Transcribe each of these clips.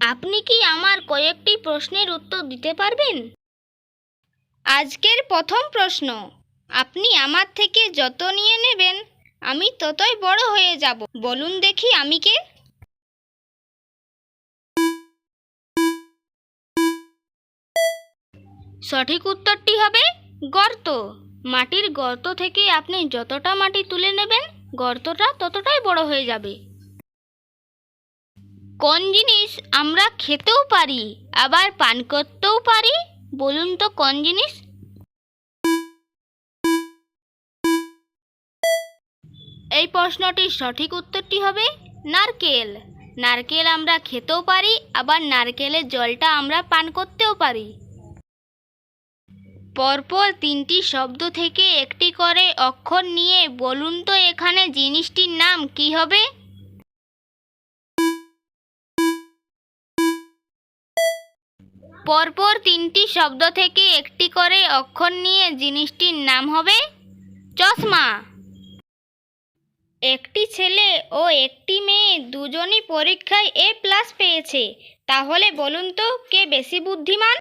আপনি কি আমার কয়েকটি প্রশ্নের উত্তর দিতে পারবেন? আজকের প্রথম প্রশ্ন, আপনি আমার থেকে যত নিয়ে নেবেন, আমি ততই বড় হয়ে যাব। বলুন দেখি আমি কে? সঠিক উত্তরটি হবে গর্ত। মাটির গর্ত থেকে আপনি যতটা মাটি তুলে নেবেন, গর্তটা ততটাই বড় হয়ে যাবে। কোন জিনিস আমরা খেতেও পারি, আবার পান করতেও পারি? বলুন তো কোন জিনিস? এই প্রশ্নটির সঠিক উত্তরটি হবে নারকেল। নারকেল আমরা খেতেও পারি, আবার নারকেলের জলটা আমরা পান করতেও পারি। পরপর তিনটি শব্দ থেকে একটি করে অক্ষর নিয়ে বলুন তো এখানে জিনিসটির নাম কি হবে? পরপর তিনটি শব্দ থেকে একটি করে অক্ষর নিয়ে জিনিসটির নাম হবে চশমা। একটি ছেলে ও একটি মেয়ে দুজনই পরীক্ষায় এ প্লাস পেয়েছে, তাহলে বলুন তো কে বেশি বুদ্ধিমান?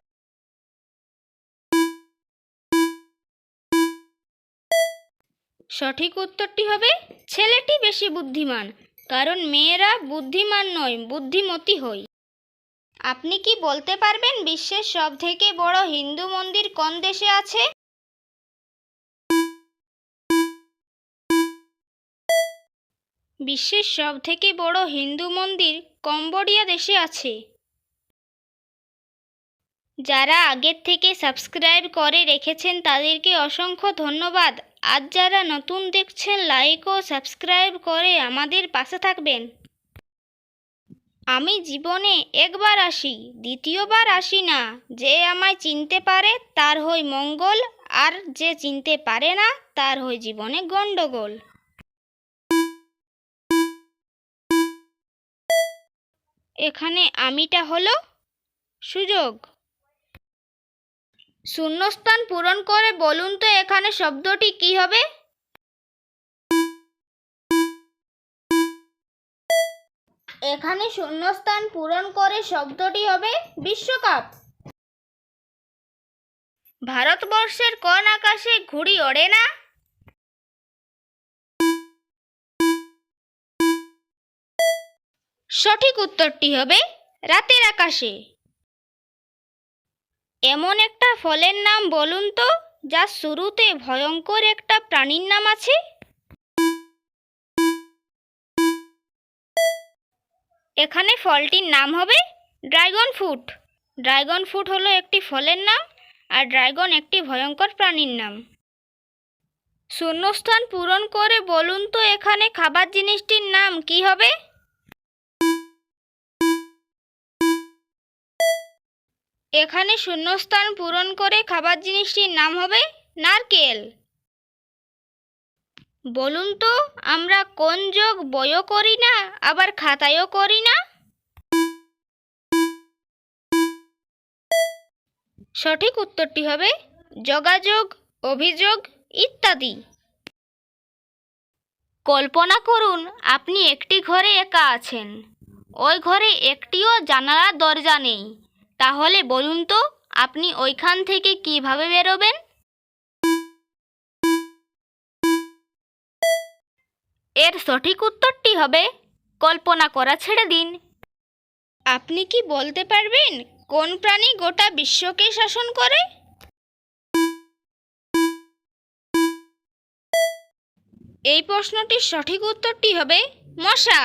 সঠিক উত্তরটি হবে ছেলেটি বেশি বুদ্ধিমান, কারণ মেয়েরা বুদ্ধিমান নয়, বুদ্ধিমতী হয় আপনি কি বলতে পারবেন বিশ্বের সব থেকে বড় হিন্দু মন্দির কোন দেশে আছে? বিশ্বের সব থেকে বড় হিন্দু মন্দির কম্বোডিয়া দেশে আছে। যারা আগের থেকে সাবস্ক্রাইব করে রেখেছেন তাদেরকে অসংখ্য ধন্যবাদ। আজ যারা নতুন দেখছেন লাইক ও সাবস্ক্রাইব করে আমাদের পাশে থাকবেন। আমি জীবনে একবার আসি, দ্বিতীয়বার আসি না। যে আমায় চিনতে পারে, তার হয় মঙ্গল, আর যে চিনতে পারে না, তার হয় জীবনে গণ্ডগোল। এখানে আমিটা হলো সুযোগ। শূন্যস্থান পূরণ করে বলুন তো এখানে শব্দটি কি হবে? এখানে শূন্যস্থান পূরণ করে শব্দটি হবে বিশ্বকাপ। ভারতবর্ষের কোন আকাশে ঘুড়ি ওড়ে না? সঠিক উত্তরটি হবে রাতের আকাশে। এমন একটা ফলের নাম বলুন তো, যা শুরুতে ভয়ঙ্কর একটা প্রাণীর নাম আছে? এখানে ফলটির নাম হবে ড্রাগন ফ্রুট। ড্রাগন ফ্রুট হলো একটি ফলের নাম আর ড্রাগন একটি ভয়ঙ্কর প্রাণীর নাম। শূন্যস্থান পূরণ করে বলুন তো এখানে খাবার জিনিসটির নাম কি হবে? এখানে শূন্যস্থান পূরণ করে খাবার জিনিসটির নাম হবে নারকেল। বলুন তো, আমরা কোন যোগ বইও করি না, আবার খাতায়ও করি না? সঠিক উত্তরটি হবে যোগাযোগ, অভিযোগ ইত্যাদি। কল্পনা করুন, আপনি একটি ঘরে একা আছেন। ওই ঘরে একটিও জানালা দরজা নেই। তাহলে বলুন তো, আপনি ওইখান থেকে কীভাবে বেরোবেন? এর সঠিক উত্তরটি হবে কল্পনা করা ছেড়ে দিন। আপনি কি বলতে পারবেন কোন প্রাণী গোটা বিশ্বকে শাসন করে? এই প্রশ্নটির সঠিক উত্তরটি হবে মশা।